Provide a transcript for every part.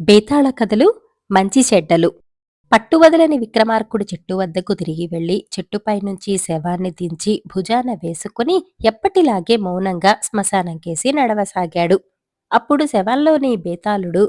బేతాళ కథలు మంచి చెడ్డలు. పట్టువదలని విక్రమార్కుడు చెట్టు వద్దకు తిరిగి వెళ్ళి చెట్టుపై నుంచి శవాన్ని దించి భుజాన వేసుకుని ఎప్పటిలాగే మౌనంగా శ్మశానంకేసి నడవసాగాడు. అప్పుడు శవాల్లోని బేతాళుడు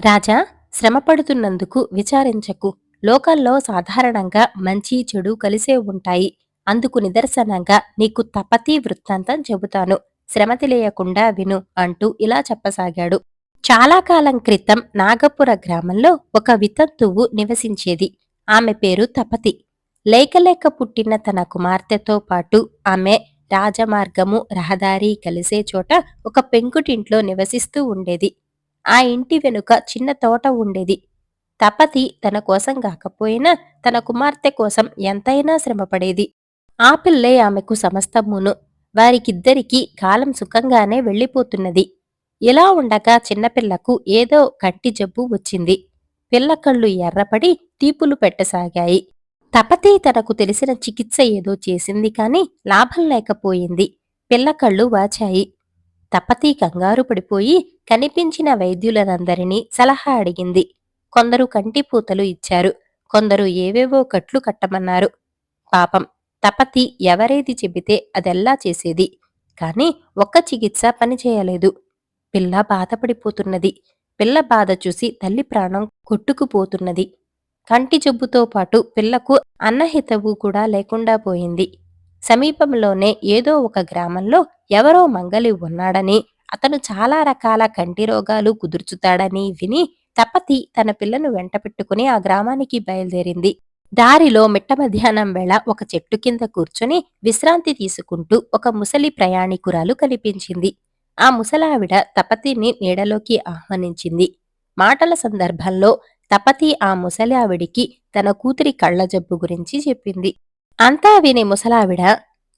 రాజా శ్రమపడుతున్నందుకు విచారించకు. లోకల్లో సాధారణంగా మంచి చెడు కలిసే ఉంటాయి. అందుకు నిదర్శనంగా నీకు తపతి వృత్తాంతం చెబుతాను. శ్రమ తెలియకుండా విను అంటూ ఇలా చెప్పసాగాడు. చాలా కాలం క్రితం నాగపుర గ్రామంలో ఒక వితంతువు నివసించేది. ఆమె పేరు తపతి. లేకలేక పుట్టిన తన కుమార్తెతో పాటు ఆమె రాజమార్గము రహదారి కలిసే చోట ఒక పెంకుటింట్లో నివసిస్తూ ఉండేది. ఆ ఇంటి వెనుక చిన్న తోట ఉండేది. తపతి తన కోసం కాకపోయినా తన కుమార్తె కోసం ఎంతైనా శ్రమపడేది. ఆ పిల్లే ఆమెకు సమస్తమును వారికిద్దరికీ కాలం సుఖంగానే వెళ్ళిపోతున్నది. ఇలా ఉండగా చిన్నపిల్లకు ఏదో కంటి జబ్బు వచ్చింది. పిల్ల కళ్ళు ఎర్రపడి తీపులు పెట్టసాగాయి. తపతి తనకు తెలిసిన చికిత్స ఏదో చేసింది కాని లాభం లేకపోయింది. పిల్ల కళ్ళు వాచాయి. తపతి కంగారు పడిపోయి కనిపించిన వైద్యులనందరినీ సలహా అడిగింది. కొందరు కంటిపూతలు ఇచ్చారు. కొందరు ఏవేవో కట్లు కట్టమన్నారు. పాపం తపతి ఎవరేది చెబితే అదెల్లా చేసేది. కాని ఒక్క చికిత్స పనిచేయలేదు. పిల్ల బాధపడిపోతున్నది. పిల్ల బాధ చూసి తల్లి ప్రాణం కొట్టుకుపోతున్నది. కంటి జబ్బుతో పాటు పిల్లకు అన్నహితవు కూడా లేకుండా పోయింది. సమీపంలోనే ఏదో ఒక గ్రామంలో ఎవరో మంగలి ఉన్నాడని అతను చాలా రకాల కంటి రోగాలు కుదుర్చుతాడని విని తపతి తన పిల్లను వెంట పెట్టుకుని ఆ గ్రామానికి బయలుదేరింది. దారిలో మిట్ట మధ్యాహ్నం వేళ ఒక చెట్టు కింద కూర్చొని విశ్రాంతి తీసుకుంటూ ఒక ముసలి ప్రయాణికురాలు కనిపించింది. ఆ ముసలావిడ తపతిని నీడలోకి ఆహ్వానించింది. మాటల సందర్భంలో తపతి ఆ ముసలావిడికి తన కూతురి కళ్ళ జబ్బు గురించి చెప్పింది. అంతా విని ముసలావిడ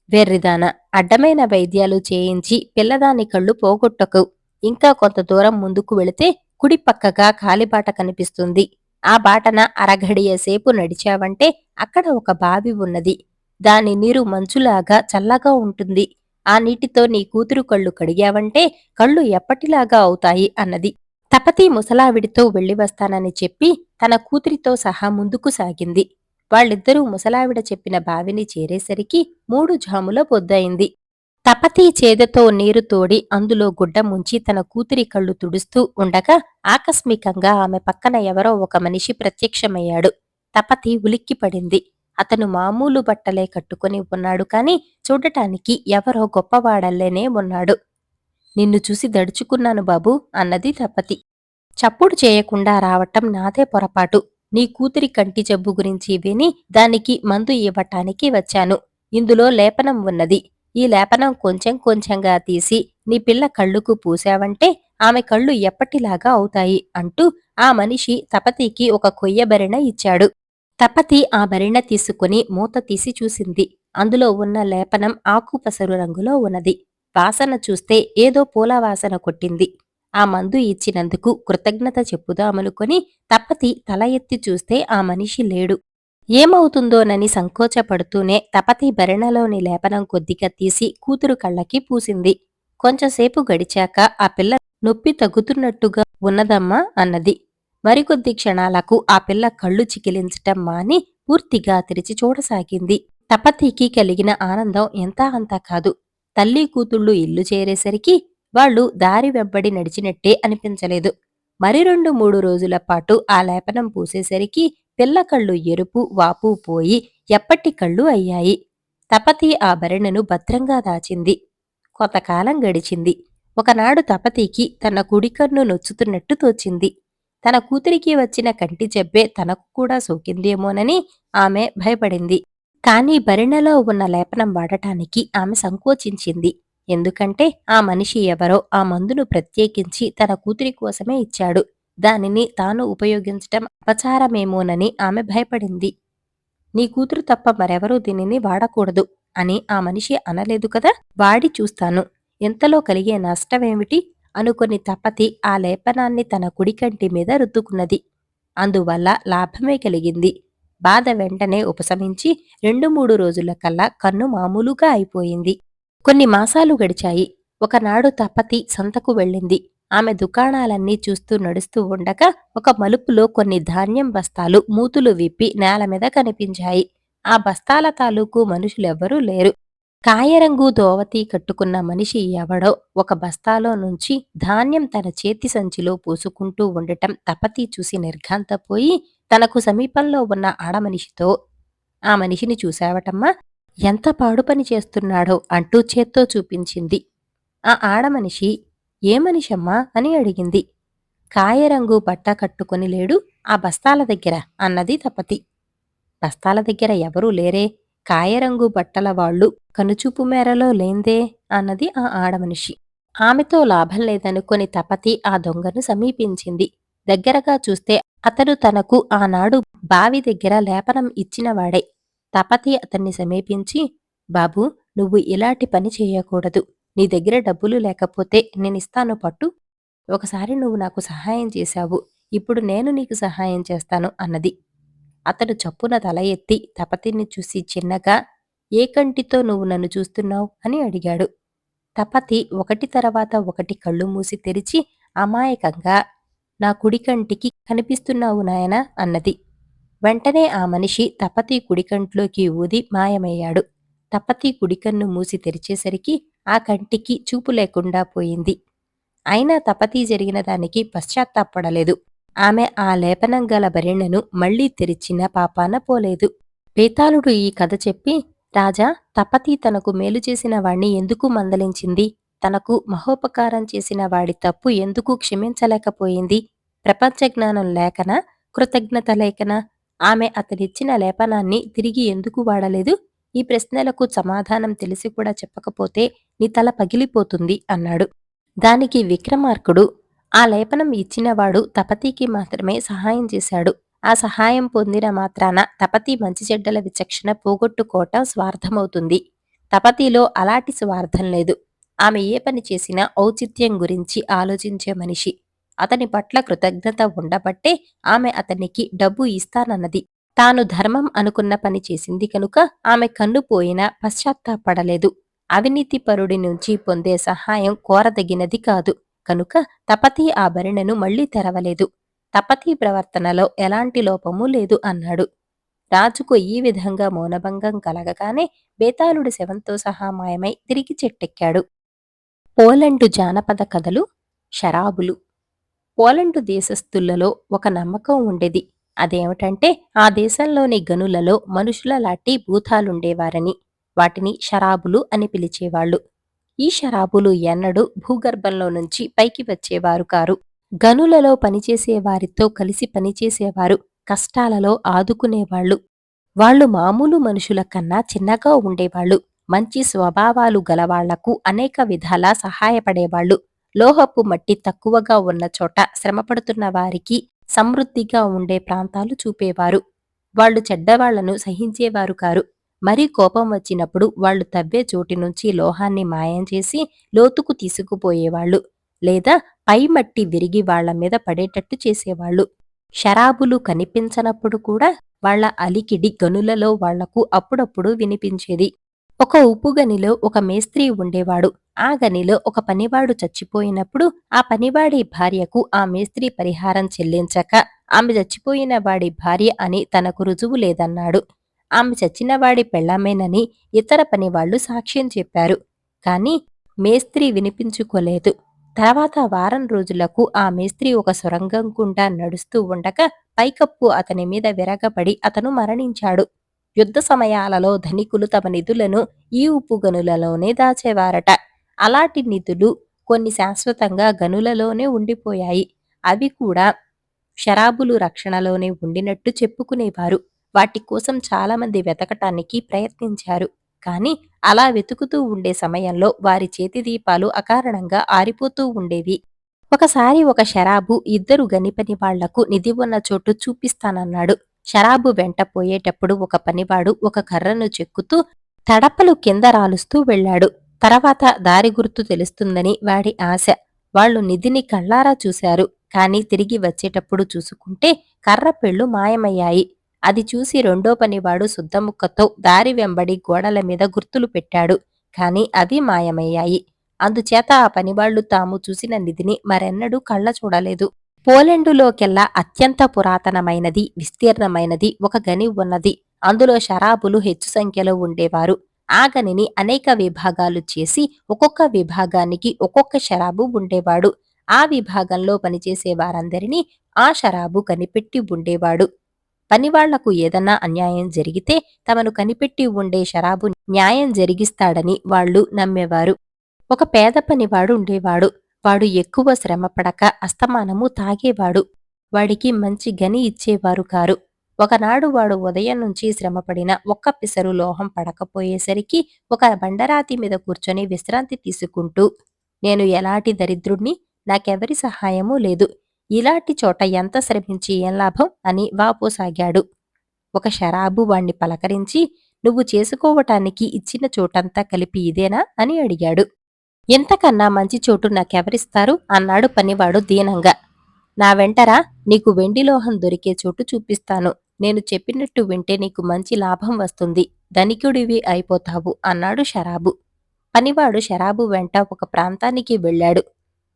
వెర్రిదాన అడ్డమైన వైద్యాలు చేయించి పిల్లదాని కళ్ళు పోగొట్టకు. ఇంకా కొంత దూరం ముందుకు వెళితే కుడి పక్కగా కాలిబాట కనిపిస్తుంది. ఆ బాటన అరఘడియ సేపు నడిచావంటే అక్కడ ఒక బావి ఉన్నది. దాని నీరు మంచులాగా చల్లగా ఉంటుంది. ఆ నీటితో నీ కూతురు కళ్ళు కడిగావంటే కళ్ళు ఎప్పటిలాగా అవుతాయి అన్నది. తపతి ముసలావిడితో వెళ్ళి వస్తానని చెప్పి తన కూతురితో సహా ముందుకు సాగింది. వాళ్ళిద్దరూ ముసలావిడ చెప్పిన బావిని చేరేసరికి మూడు జాముల పొద్దయింది. తపతి చేదతో నీరు తోడి అందులో గుడ్డ ముంచి తన కూతురి కళ్ళు తుడుస్తూ ఉండగా ఆకస్మికంగా ఆమె పక్కన ఎవరో ఒక మనిషి ప్రత్యక్షమయ్యాడు. తపతి ఉలిక్కిపడింది. అతను మామూలు బట్టలే కట్టుకుని ఉన్నాడు కాని చూడటానికి ఎవరో గొప్పవాడల్లేనే ఉన్నాడు. నిన్ను చూసి దడుచుకున్నాను బాబు అన్నది తపతి. చప్పుడు చేయకుండా రావటం నాదే పొరపాటు. నీ కూతురి కంటి జబ్బు గురించి విని దానికి మందు ఇవ్వటానికి వచ్చాను. ఇందులో లేపనం ఉన్నది. ఈ లేపనం కొంచెం కొంచెంగా తీసి నీ పిల్ల కళ్ళుకు పూసావంటే ఆమె కళ్ళు ఎప్పటిలాగా అవుతాయి అంటూ ఆ మనిషి తపతికి ఒక కొయ్యబెరణ ఇచ్చాడు. తపతి ఆ భరిణ తీసుకుని మూత తీసి చూసింది. అందులో ఉన్న లేపనం ఆకుపసరు రంగులో ఉన్నది. వాసన చూస్తే ఏదో పూల వాసన కొట్టింది. ఆ మందు ఇచ్చినందుకు కృతజ్ఞత చెప్పుదామనుకొని తపతి తల ఎత్తి చూస్తే ఆ మనిషి లేడు. ఏమవుతుందోనని సంకోచపడుతూనే తపతి భరణలోని లేపనం కొద్దిగా తీసి కూతురు కళ్ళకి పూసింది. కొంచెంసేపు గడిచాక ఆ పిల్ల నొప్పి తగ్గుతున్నట్టుగా ఉన్నదమ్మా అన్నది. మరికొద్ది క్షణాలకు ఆ పిల్ల కళ్ళు చికిలించటం మాని పూర్తిగా తెరిచి చూడసాగింది. తపతికి కలిగిన ఆనందం ఎంతా అంతా కాదు. తల్లి కూతుళ్ళు ఇల్లు చేరేసరికి వాళ్ళు దారి వెంబడి నడిచినట్టే అనిపించలేదు. మరి రెండు మూడు రోజుల పాటు ఆ లేపనం పూసేసరికి పిల్ల కళ్ళు ఎరుపు వాపు పోయి ఎప్పటి కళ్ళు అయ్యాయి. తపతి ఆ భరణను భద్రంగా దాచింది. కొంతకాలం గడిచింది. ఒకనాడు తపతికి తన కుడికన్ను నొచ్చుతున్నట్టు తోచింది. తన కూతురికి వచ్చిన కంటి జబ్బే తనకు కూడా సోకిందేమోనని ఆమె భయపడింది. కానీ భరిణలో ఉన్న లేపనం వాడటానికి ఆమె సంకోచించింది. ఎందుకంటే ఆ మనిషి ఎవరో ఆ మందును ప్రత్యేకించి తన కూతురి కోసమే ఇచ్చాడు. దానిని తాను ఉపయోగించటం అపచారమేమోనని ఆమె భయపడింది. నీ కూతురు తప్ప మరెవరూ దీనిని వాడకూడదు అని ఆ మనిషి అనలేదు కదా? వాడి చూస్తాను. ఎంతలో కలిగే నష్టమేమిటి? అనుకుని తపతి ఆ లేపనాన్ని తన కుడికంటి మీద రుద్దుకున్నది. అందువల్ల లాభమే కలిగింది. బాధ వెంటనే ఉపశమించి రెండు మూడు రోజుల కల్లా కన్ను మామూలుగా అయిపోయింది. కొన్ని మాసాలు గడిచాయి. ఒకనాడు తపతి సంతకు వెళ్ళింది. ఆమె దుకాణాలన్నీ చూస్తూ నడుస్తూ ఉండగా ఒక మలుపులో కొన్ని ధాన్యం బస్తాలు మూతులు విప్పి నేల మీద కనిపించాయి. ఆ బస్తాల తాలూకు మనుషులెవ్వరూ లేరు. కాయరంగు దోవతి కట్టుకున్న మనిషి ఎవడో ఒక బస్తాలో నుంచి ధాన్యం తన చేతి సంచిలో పూసుకుంటూ ఉండటం తపతి చూసి నిర్ఘాంతపోయి తనకు సమీపంలో ఉన్న ఆడమనిషితో ఆ మనిషిని చూశావటమ్మా ఎంత పాడు పని చేస్తున్నాడో అంటూ చేత్తో చూపించింది. ఆ ఆడమనిషి ఏ మనిషమ్మా? అని అడిగింది. కాయరంగు బట్ట కట్టుకొని లేడు ఆ బస్తాల దగ్గర అన్నది తపతి. బస్తాల దగ్గర ఎవరూ లేరే? కాయరంగు బట్టల వాళ్ళు కనుచూపు మేరలో లేందే అన్నది ఆ ఆడమనిషి ఆమెతో లాభం లేదనుకుని తపతి ఆ దొంగను సమీపించింది. దగ్గరగా చూస్తే అతడు తనకు ఆనాడు బావి దగ్గర లేపనం ఇచ్చినవాడే. తపతి అతన్ని సమీపించి బాబూ నువ్వు ఇలాంటి పని చేయకూడదు. నీ దగ్గర డబ్బులు లేకపోతే నేనిస్తాను పట్టు. ఒకసారి నువ్వు నాకు సహాయం చేశావు. ఇప్పుడు నేను నీకు సహాయం చేస్తాను అన్నది. అతడు చప్పున తల ఎత్తి తపతిని చూసి చిన్నగా ఏ కంటితో నువ్వు నన్ను చూస్తున్నావు? అని అడిగాడు. తపతి ఒకటి తర్వాత ఒకటి కళ్ళు మూసి తెరిచి అమాయకంగా నా కుడి కంటికి కనిపిస్తున్నావు నాయనా? అన్నది. వెంటనే ఆ మనిషి తపతి కుడికంట్లోకి ఊది మాయమయ్యాడు. తపతి కుడికన్ను మూసి తెరిచేసరికి ఆ కంటికి చూపు లేకుండా పోయింది. అయినా తపతి జరిగిన దానికి పశ్చాత్తాపడలేదు ఆమె ఆ లేపనం గల భరిణను మళ్ళీ తెరిచిన పాపాన పోలేదు. బేతాళుడు ఈ కథ చెప్పి రాజా తపతి తనకు మేలు చేసిన వాణ్ణి ఎందుకు మందలించింది? తనకు మహోపకారం చేసిన వాడి తప్పు ఎందుకు క్షమించలేకపోయింది? ప్రపంచ జ్ఞానం లేకనా? కృతజ్ఞత లేకనా? ఆమె అతనిచ్చిన లేపనాన్ని తిరిగి ఎందుకు వాడలేదు? ఈ ప్రశ్నలకు సమాధానం తెలిసి కూడా చెప్పకపోతే నీ తల పగిలిపోతుంది అన్నాడు. దానికి విక్రమార్కుడు ఆ లేపనం ఇచ్చినవాడు తపతికి మాత్రమే సహాయం చేశాడు. ఆ సహాయం పొందిన మాత్రాన తపతి మంచి చెడ్డల విచక్షణ పోగొట్టుకోవటం స్వార్థమవుతుంది. తపతిలో అలాంటి స్వార్థం లేదు. ఆమె ఏ పని చేసినా ఔచిత్యం గురించి ఆలోచించే మనిషి. అతని పట్ల కృతజ్ఞత ఉండబట్టే ఆమె అతనికి డబ్బు ఇస్తానన్నది. తాను ధర్మం అనుకున్న పని చేసింది కనుక ఆమె కన్ను పోయినా పశ్చాత్తాపడలేదు. అవినీతి పరుడి నుంచి పొందే సహాయం కోరదగినది కాదు. కనుక తపతి ఆ భరిణను మళ్ళీ తెరవలేదు. తపతి ప్రవర్తనలో ఎలాంటి లోపము లేదు అన్నాడు. రాజుకు ఈ విధంగా మౌనభంగం కలగగానే బేతాళుడి శవంతో సహా మాయమై తిరిగి చెట్టెక్కాడు. పోలండు జానపద కథలు షరాబులు. పోలండు దేశస్థులలో ఒక నమ్మకం ఉండేది. అదేమిటంటే ఆ దేశంలోని గనులలో మనుషుల లాంటి భూతాలుండేవారని వాటిని షరాబులు అని పిలిచేవాళ్ళు ఈ షరాబులు ఎన్నడూ భూగర్భంలో నుంచి పైకి వచ్చేవారు కారు. గనులలో పనిచేసే వారితో కలిసి పనిచేసేవారు కష్టాలలో ఆదుకునేవాళ్ళు వాళ్ళు మామూలు మనుషుల కన్నా చిన్నగా ఉండేవాళ్ళు మంచి స్వభావాలు గలవాళ్ళకు అనేక విధాలా సహాయపడేవాళ్ళు లోహపు మట్టి తక్కువగా ఉన్న చోట శ్రమపడుతున్న వారికి సమృద్ధిగా ఉండే ప్రాంతాలు చూపేవారు. వాళ్ళు చెడ్డవాళ్ళను సహించేవారు కారు. మరీ కోపం వచ్చినప్పుడు వాళ్ళు తవ్వే చోటి నుంచి లోహాన్ని మాయం చేసి లోతుకు తీసుకుపోయేవాళ్ళు లేదా పై మట్టి విరిగి వాళ్ళ మీద పడేటట్టు చేసేవాళ్ళు షరాబులు కనిపించనప్పుడు కూడా వాళ్ళ అలికిడి గనులలో వాళ్ళకు అప్పుడప్పుడు వినిపించేది. ఒక ఉప్పు గనిలో ఒక మేస్త్రి ఉండేవాడు. ఆ గనిలో ఒక పనివాడు చచ్చిపోయినప్పుడు ఆ పనివాడి భార్యకు ఆ మేస్త్రి పరిహారం చెల్లించక ఆమె చచ్చిపోయిన వాడి భార్య అని తనకు రుజువు లేదన్నాడు. ఆమె చచ్చినవాడి పెళ్ళామేనని ఇతర పనివాళ్ళు సాక్ష్యం చెప్పారు. కాని మేస్త్రి వినిపించుకోలేదు. తర్వాత వారం రోజులకు ఆ మేస్త్రి ఒక సొరంగం గుండా నడుస్తూ ఉండగా పైకప్పు అతని మీద విరగబడి అతను మరణించాడు. యుద్ధ సమయాలలో ధనికులు తమ నిధులను ఈ ఉప్పు గనులలోనే దాచేవారట. అలాంటి నిధులు కొన్ని శాశ్వతంగా గనులలోనే ఉండిపోయాయి. అవి కూడా షరాబులు రక్షణలోనే ఉండినట్టు చెప్పుకునేవారు. వాటి కోసం చాలామంది వెతకటానికి ప్రయత్నించారు. కానీ అలా వెతుకుతూ ఉండే సమయంలో వారి చేతి దీపాలు అకారణంగా ఆరిపోతూ ఉండేవి. ఒకసారి ఒక షరాబు ఇద్దరు గనిపని వాళ్ళకు నిధి ఉన్న చోటు చూపిస్తానన్నాడు. షరాబు వెంట పోయేటప్పుడు ఒక పనివాడు ఒక కర్రను చెక్కుతూ తడపలు కింద రాలుస్తూ వెళ్ళాడు. తర్వాత దారి గుర్తు తెలుస్తుందని వాడి ఆశ. వాళ్ళు నిధిని కళ్ళారా చూశారు. కానీ తిరిగి వచ్చేటప్పుడు చూసుకుంటే కర్ర పెళ్ళు మాయమయ్యాయి. అది చూసి రెండో పనివాడు శుద్ధముక్కతో దారి వెంబడి గోడల మీద గుర్తులు పెట్టాడు. కాని అవి మాయమయ్యాయి. అందుచేత ఆ పనివాళ్ళు తాము చూసిన నిధిని మరెన్నడూ కళ్ళ చూడలేదు. పోలెండులోకెల్లా అత్యంత పురాతనమైనది విస్తీర్ణమైనది ఒక గని ఉన్నది. అందులో శరాబులు హెచ్చు సంఖ్యలో ఉండేవారు. ఆ గనిని అనేక విభాగాలు చేసి ఒక్కొక్క విభాగానికి ఒక్కొక్క శరాబు ఉండేవాడు. ఆ విభాగంలో పనిచేసే వారందరినీ ఆ శరాబు కనిపెట్టి ఉండేవాడు. పనివాళ్ళకు ఏదన్నా అన్యాయం జరిగితే తమను కనిపెట్టి ఉండే శరాబు న్యాయం జరిగిస్తాడని వాళ్ళు నమ్మేవారు. ఒక పేద పనివాడు ఉండేవాడు. వాడు ఎక్కువ శ్రమపడక అస్తమానము తాగేవాడు. వాడికి మంచి గని ఇచ్చేవారు కారు. ఒకనాడు వాడు ఉదయం నుంచి శ్రమపడిన ఒక్క పిసరు లోహం పడకపోయేసరికి ఒక బండరాతి మీద కూర్చొని విశ్రాంతి తీసుకుంటూ నేను ఎలాంటి దరిద్రుణ్ణి? నాకెవరి సహాయమూ లేదు. ఇలాంటి చోట ఎంత శ్రమించి ఏం లాభం? అని వాపోసాగాడు ఒక షరాబు వాణ్ణి పలకరించి నువ్వు చేసుకోవటానికి ఇచ్చిన చోటంతా కలిపి ఇదేనా? అని అడిగాడు. ఇంతకన్నా మంచి చోటు నాకెవరిస్తారు? అన్నాడు పనివాడు దీనంగా. నా వెంటరా నీకు వెండిలోహం దొరికే చోటు చూపిస్తాను. నేను చెప్పినట్టు వింటే నీకు మంచి లాభం వస్తుంది. ధనికుడివి అయిపోతావు అన్నాడు షరాబు. పనివాడు షరాబు వెంట ఒక ప్రాంతానికి వెళ్ళాడు.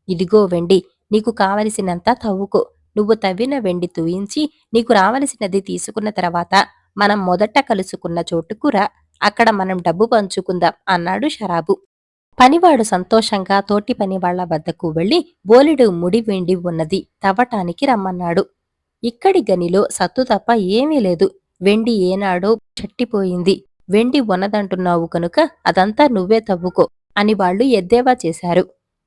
ఇదిగో వెండి నీకు కావలసినంత తవ్వుకో. నువ్వు తవ్విన వెండి తూయించి నీకు రావలసినది తీసుకున్న తర్వాత మనం మొదట కలుసుకున్న చోటుకు రా. అక్కడ మనం డబ్బు పంచుకుందాం అన్నాడు షరాబు. పనివాడు సంతోషంగా తోటి పనివాళ్ళ వద్దకు వెళ్ళి బోలెడు ముడి వెండి ఉన్నది తవ్వటానికి రమ్మన్నాడు. ఇక్కడి గనిలో సత్తు తప్ప ఏమీ లేదు. వెండి ఏనాడో చట్టిపోయింది. వెండి ఉన్నదంటున్నావు కనుక అదంతా నువ్వే తవ్వుకో అని వాళ్ళు ఎద్దేవా చేశారు.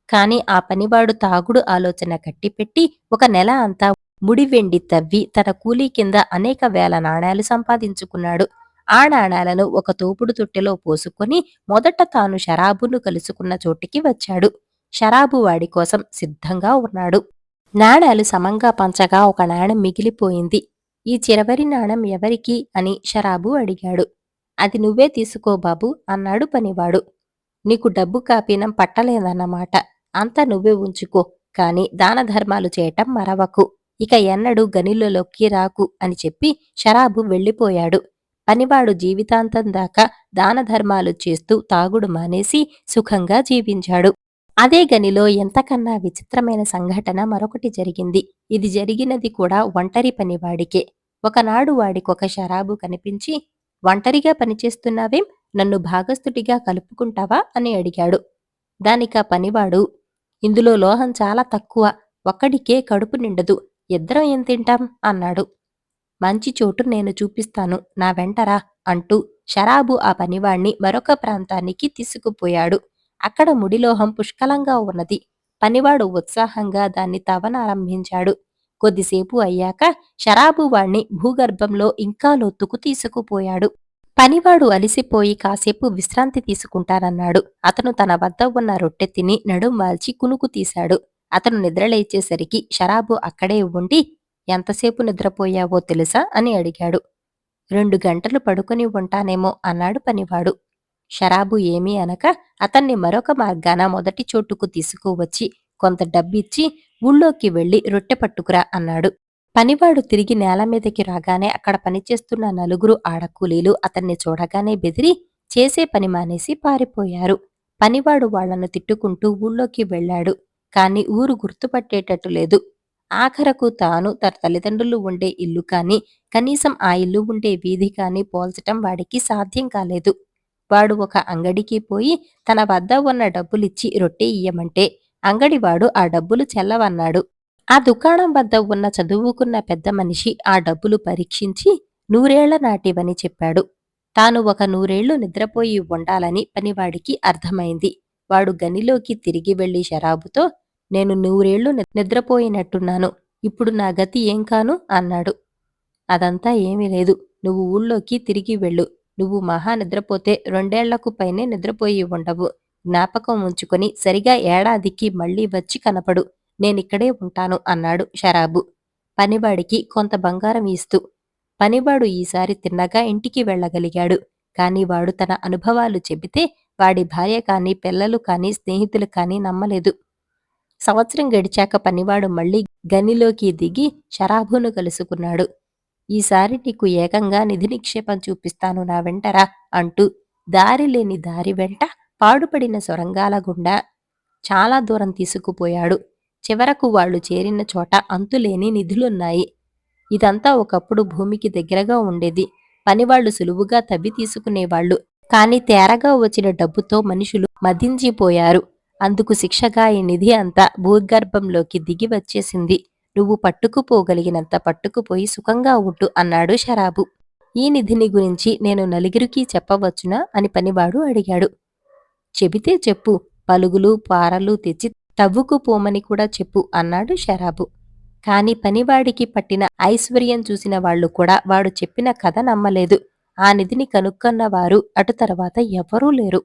కాని ఆ పనివాడు తాగుడు ఆలోచన కట్టిపెట్టి ఒక నెల అంతా ముడి వెండి తవ్వి తన కూలీ కింద అనేక వేల నాణేలు సంపాదించుకున్నాడు. ఆ నాణాలను ఒక తోపుడు తొట్టెలో పోసుకొని మొదట తాను షరాబును కలుసుకున్న చోటికి వచ్చాడు. షరాబు వాడి కోసం సిద్ధంగా ఉన్నాడు. నాణాలు సమంగా పంచగా ఒక నాణెం మిగిలిపోయింది. ఈ చిరవరి నాణం ఎవరికి? అని షరాబు అడిగాడు. అది నువ్వే తీసుకో బాబు అన్నాడు పనివాడు. నీకు డబ్బు కాపీనం పట్టలేదన్నమాట. అంతా నువ్వే ఉంచుకో కాని దాన ధర్మాలు చేయటం మరవకు. ఇక ఎన్నడూ గనిలోకి రాకు అని చెప్పి షరాబు వెళ్ళిపోయాడు. పనివాడు జీవితాంతం దాకా దాన ధర్మాలు చేస్తూ తాగుడు మానేసి సుఖంగా జీవించాడు. అదే గనిలో ఎంతకన్నా విచిత్రమైన సంఘటన మరొకటి జరిగింది. ఇది జరిగినది కూడా ఒంటరి పనివాడికే. ఒకనాడు వాడికొక షరాబు కనిపించి ఒంటరిగా పనిచేస్తున్నావేం? నన్ను భాగస్థుటిగా కలుపుకుంటావా? అని అడిగాడు. దానిక పనివాడు ఇందులో లోహం చాలా తక్కువ. ఒక్కడికే కడుపు నిండదు. ఇద్దరం ఏం తింటాం? అన్నాడు. మంచి చోటు నేను చూపిస్తాను. నా వెంటరా అంటూ షరాబు ఆ పనివాణ్ణి మరొక ప్రాంతానికి తీసుకుపోయాడు. అక్కడ ముడిలోహం పుష్కలంగా ఉన్నది. పనివాడు ఉత్సాహంగా దాన్ని తవ్వనారంభించాడు. కొద్దిసేపు అయ్యాక షరాబు వాణ్ణి భూగర్భంలో ఇంకా లొత్తుకు తీసుకుపోయాడు. పనివాడు అలిసిపోయి కాసేపు విశ్రాంతి తీసుకుంటానన్నాడు. అతను తన వద్ద ఉన్న రొట్టె తిని నడుం వాల్చి కునుకు తీశాడు. అతను నిద్రలేచేసరికి షరాబు అక్కడే ఉండి ఎంతసేపు నిద్రపోయావో తెలుసా? అని అడిగాడు. రెండు గంటలు పడుకొని ఉంటానేమో అన్నాడు పనివాడు. షరాబు ఏమీ అనక అతన్ని మరొక మార్గాన మొదటి చోటుకు తీసుకువచ్చి కొంత డబ్బిచ్చి ఊళ్ళోకి వెళ్ళి రొట్టె పట్టుకురా అన్నాడు. పనివాడు తిరిగి నేల మీదకి రాగానే అక్కడ పనిచేస్తున్న నలుగురు ఆడకూలీలు అతన్ని చూడగానే బెదిరి చేసే పని మానేసి పారిపోయారు. పనివాడు వాళ్ళను తిట్టుకుంటూ ఊళ్ళోకి వెళ్ళాడు. కాని ఊరు గుర్తుపట్టేటట్టు లేదు. ఆఖరకు తాను తన తల్లిదండ్రులు ఉండే ఇల్లు కాని కనీసం ఆ ఇల్లు ఉండే వీధి కాని పోల్చటం వాడికి సాధ్యం కాలేదు. వాడు ఒక అంగడికి పోయి తన వద్ద ఉన్న డబ్బులిచ్చి రొట్టె ఇయ్యమంటే అంగడివాడు ఆ డబ్బులు చెల్లవన్నాడు. ఆ దుకాణం వద్ద ఉన్న చదువుకున్న పెద్ద మనిషి ఆ డబ్బులు పరీక్షించి నూరేళ్ళ నాటివని చెప్పాడు. తాను ఒక నూరేళ్ళు నిద్రపోయి ఉండాలని పనివాడికి అర్థమైంది. వాడు గనిలోకి తిరిగి వెళ్ళి షరాబుతో నేను నూరేళ్ళు నిద్రపోయినట్టున్నాను. ఇప్పుడు నా గతి ఏం కాను? అన్నాడు. అదంతా ఏమీ లేదు. నువ్వు ఊళ్ళోకి తిరిగి వెళ్ళు. నువ్వు మహా నిద్రపోతే రెండేళ్ళకు పైనే నిద్రపోయి ఉండవు. జ్ఞాపకం ఉంచుకొని సరిగా ఏడాదికి మళ్ళీ వచ్చి కనపడు. నేనిక్కడే ఉంటాను అన్నాడు షరాబు. పనివాడికి కొంత బంగారం ఇస్తూ. పనివాడు ఈసారి తిన్నగా ఇంటికి వెళ్ళగలిగాడు. కాని వాడు తన అనుభవాలు చెబితే వాడి భార్య కానీ పిల్లలు కానీ స్నేహితులు కానీ నమ్మలేదు. సంవత్సరం గడిచాక పనివాడు మళ్ళీ గనిలోకి దిగి షరాబును కలుసుకున్నాడు. ఈసారి నీకు ఏకంగా నిధి నిక్షేపం చూపిస్తాను నా వెంటరా అంటూ దారి లేని దారి వెంట పాడుపడిన సొరంగాల గుండా చాలా దూరం తీసుకుపోయాడు. చివరకు వాళ్ళు చేరిన చోట అంతులేని నిధులున్నాయి. ఇదంతా ఒకప్పుడు భూమికి దగ్గరగా ఉండేది. పనివాళ్ళు సులువుగా తవ్వి తీసుకునేవాళ్ళు కాని తేరగా వచ్చిన డబ్బుతో మనుషులు మదించిపోయారు. అందుకు శిక్షగా ఈ నిధి అంతా భూగర్భంలోకి దిగి వచ్చేసింది. నువ్వు పట్టుకుపోగలిగినంత పట్టుకుపోయి సుఖంగా ఉట్టు అన్నాడు షరాబు. ఈ నిధిని గురించి నేను నలుగురికి చెప్పవచ్చునా అని పనివాడు అడిగాడు. చెబితే చెప్పు. పలుగులు పారలు తెచ్చి తవ్వుకుపోమని కూడా చెప్పు అన్నాడు షరాబు. కాని పనివాడికి పట్టిన ఐశ్వర్యం చూసిన వాళ్ళు కూడా వాడు చెప్పిన కథ నమ్మలేదు. ఆ నిధిని కనుక్కున్నవారు అటు తర్వాత ఎవరూ లేరు.